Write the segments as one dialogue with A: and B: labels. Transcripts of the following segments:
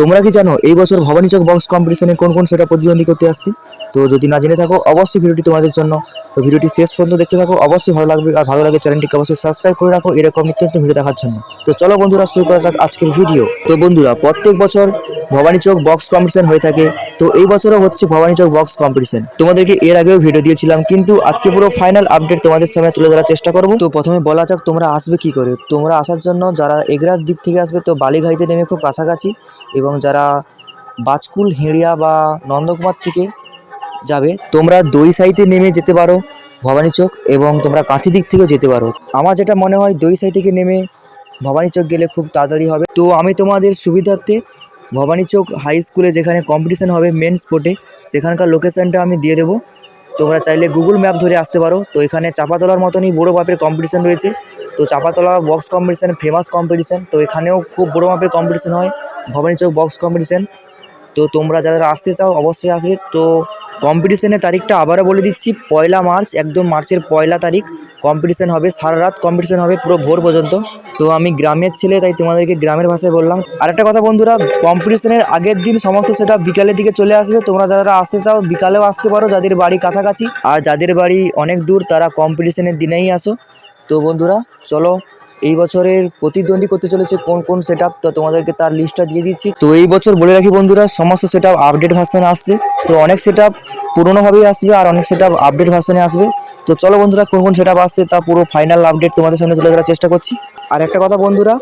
A: তোমরা কি জানো এই বছর ভবানীচক বক্স কম্পিটিশনে কোন কোন সেটা প্রতিদ্বন্দ্বী করতে আসছি? তো যদি না জেনে থাকো, অবশ্যই ভিডিওটি তোমাদের জন্য। তো ভিডিওটি শেষ পর্যন্ত দেখতে থাকো, অবশ্যই ভালো লাগবে আর ভালো লাগে চ্যানেলটিকে অবশ্যই সাবস্ক্রাইব করে রাখো, এরকম নিত্য ভিডিও দেখার জন্য। তো চলো বন্ধুরা, শুরু করা যাক আজকের ভিডিও তো বন্ধুরা, প্রত্যেক বছর ভবানীচক বক্স কম্পিটিশন হয়ে থাকে। তো এই বছরও হচ্ছে ভবানী চক বক্স কম্পিটিশন তোমাদেরকে এর আগেও ভিডিও দিয়েছিলাম, কিন্তু আজকে পুরো ফাইনাল আপডেট তোমাদের সামনে তুলে ধরার চেষ্টা করব। তো প্রথমে বলা যাক তোমরা আসবে কি করে। তোমরা আসার জন্য যারা এগরার দিক থেকে আসবে, তো বালিঘাইতে নেমে খুব কাছাকাছি এবং যারা বাজকুল, হেঁড়িয়া বা নন্দকুমার থেকে যাবে, তোমরা দই সাইতে নেমে যেতে পারো ভবানী চক এবং তোমরা কাঁচি দিক থেকেও যেতে পারো। আমার যেটা মনে হয়, দই সাই থেকে নেমে ভবানী চক গেলে খুব তাড়াতাড়ি হবে। তো আমি তোমাদের সুবিধার্থে ভবানী চৌক হাই স্কুলে যেখানে কম্পিটিশান হবে মেন স্পোর্টে সেখানকার লোকেশানটা আমি দিয়ে দেবো। তোমরা চাইলে গুগল ম্যাপ ধরে আসতে পারো। তো এখানে চাপাতলার মতনই বড়ো মাপের কম্পিটিশান রয়েছে। তো Chapatala box competition famous competition তো এখানেও খুব বড়ো মাপের কম্পিটিশান হয়। ভবানী চৌক বক্স কম্পিটিশান তো তোমরা যারা আসতে চাও, অবশ্যই আসবে। তো কম্পিটিশনের তারিখটা আবারও বলে দিচ্ছি, পয়লা মার্চ, একদম মার্চের পয়লা তারিখ। কম্পিটিশান হবে সারা রাত কম্পিটিশান হবে পুরো ভোর পর্যন্ত। তো আমি গ্রামের ছেলে, তাই তোমাদেরকে গ্রামের ভাষায় বললাম। আরেকটা কথা বন্ধুরা কম্পিটিশনের আগের দিন সমস্ত সেটা বিকালের দিকে চলে আসবে। তোমরা যারা আসতে চাও, বিকালেও আসতে পারো, যাদের বাড়ি কাছাকাছি। আর যাদের বাড়ি অনেক দূর, তারা কম্পিটিশনের দিনেই আসো। তো বন্ধুরা, চলো এই বছরের প্রতিদ্বন্দ্বী করতে চলেছে কোন কোন সেট তো তোমাদেরকে তার লিস্টটা দিয়ে দিচ্ছি। তো এই বছর বলে রাখি বন্ধুরা, সমস্ত সেট আপডেট ভার্সনে আসছে। তো অনেক সেট আপ পুরোনোভাবেই আসবে আর অনেক সেট আপডেট ভার্সনে আসবে। তো চলো বন্ধুরা, কোন কোন সেট আসছে তা পুরো ফাইনাল আপডেট তোমাদের সামনে তুলে ধরার চেষ্টা করছি। আর একটা কথা বন্ধুরা,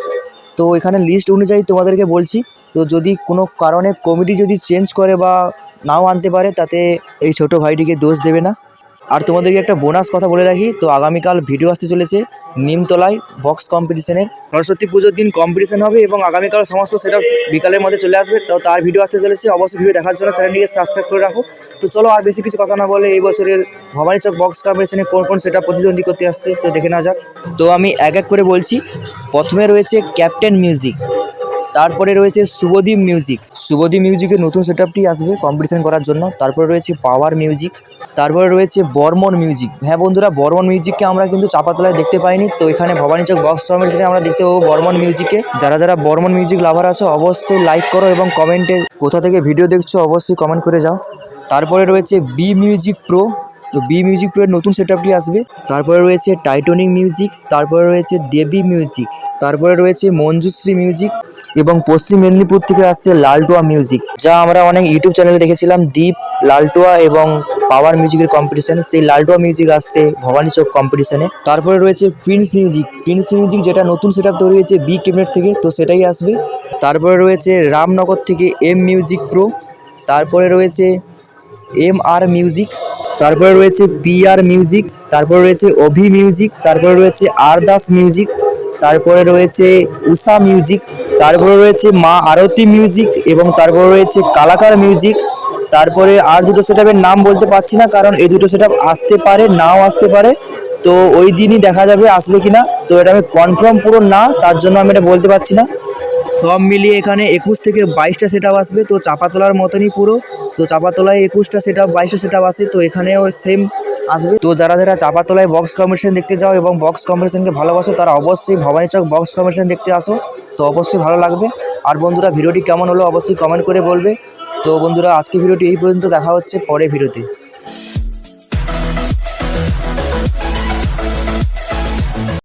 A: তো এখানে লিস্ট অনুযায়ী তোমাদেরকে বলছি, তো যদি কোনো কারণে কমিটি যদি চেঞ্জ করে বা নাও আনতে পারে, তাতে এই ছোট ভাইটিকে দোষ দেবে না। আর তোমাদেরকে একটা বোনাস কথা বলে রাখি, তো আগামীকাল ভিডিও আসতে চলেছে নিমতলায় বক্স কম্পিটিশনের সরস্বতী পুজোর দিন কম্পিটিশন হবে এবং আগামীকাল সমস্ত সেটা বিকালের মধ্যে চলে আসবে। তো তার ভিডিও আসতে চলেছে, অবশ্যই ভিডিও দেখার জন্য চ্যানেলটিকে সাবস্ক্রাইব করে রাখো। তো চলো আর বেশি কিছু কথা না বলে এই বছরের ভবানী চক বক্স কম্পিটিশনে কোন কোন সেটা প্রতিদ্বন্দ্বী করতে আসছে, তো দেখে নেওয়া যাক। তো আমি এক এক করে বলছি, প্রথমে রয়েছে ক্যাপ্টেন মিউজিক তারপরে রয়েছে শুভদীপ মিউজিক শুভদীপ মিউজিকের নতুন সেট আসবে কম্পিটিশন করার জন্য, তারপরে রয়েছে পাওয়ার মিউজিক তারপরে রয়েছে বর্মন মিউজিক। হ্যাঁ বন্ধুরা, বর্মন মিউজিককে আমরা কিন্তু চাপাতলায় দেখতে পাইনি। তো এখানে ভবানী চক বক্স কম্পিটিশনে আমরা দেখতে পাবো বর্মন মিউজিকে যারা যারা বর্মন মিউজিক লাভার আছো, অবশ্যই লাইক করো এবং কমেন্টে কোথা থেকে ভিডিও দেখছ, অবশ্যই কমেন্ট করে যাও। তারপরে রয়েছে বি মিউজিক প্রো তো বি মিউজিক প্রোয়ের নতুন সেট আপটি আসবে। তারপরে রয়েছে টাইটনিক মিউজিক তারপরে রয়েছে দেবী মিউজিক তারপরে রয়েছে মঞ্জুশ্রী মিউজিক এবং পশ্চিম মেদিনীপুর থেকে আসছে লালটুয়া মিউজিক যা আমরা অনেক ইউটিউব চ্যানেলে দেখেছিলাম। দীপ, লালটুয়া এবং পাওয়ার মিউজিকের কম্পিটিশন সেই লালটুয়া মিউজিক আসছে, ভবানী চক কম্পিটিশনে তারপরে রয়েছে প্রিন্স মিউজিক প্রিন্স মিউজিক যেটা নতুন সেট আপ তৈরি হয়েছে বি ক্যাবিনেট থেকে, তো সেটাই আসবে। তারপরে রয়েছে রামনগর থেকে এম মিউজিক প্রো তারপরে রয়েছে এম আর মিউজিক তারপরে রয়েছে পি আর মিউজিক তারপরে রয়েছে অভি মিউজিক তারপরে রয়েছে আর দাস মিউজিক তারপরে রয়েছে উষা মিউজিক তারপরে রয়েছে মা আরতি মিউজিক এবং তারপরে রয়েছে কালাকার মিউজিক তারপরে আর দুটো সেটআপের নাম বলতে পারছি না, কারণ এই দুটো সেটআপ আসতে পারে, নাও আসতে পারে। তো ওই দিনই দেখা যাবে আসবে কিনা। তো এটা আমি কনফার্ম পুরো না, তার জন্য আমি এটা বলতে পারছি না। সব মিলিয়ে এখানে একুশ থেকে বাইশটা সেট আসবে, তো চাপাতলার মতনই পুরো। তো চাপাতলায় একুশটা সেট আপ বাইশটা সেট আসে, তো এখানেও সেম আসবে। তো যারা যারা চাপাতলায় বক্স কম্পিটিশন দেখতে যাও এবং বক্স কম্পিটিশনকে ভালোবাসো, তারা অবশ্যই ভবানী চক বক্স কম্পিটিশন দেখতে আসো। তো অবশ্যই ভালো লাগবে। আর বন্ধুরা, ভিডিওটি কেমন হলো অবশ্যই কমেন্ট করে বলবে। তো বন্ধুরা আজকে ভিডিওটি এই পর্যন্ত। দেখা হচ্ছে পরে ভিডিওতে।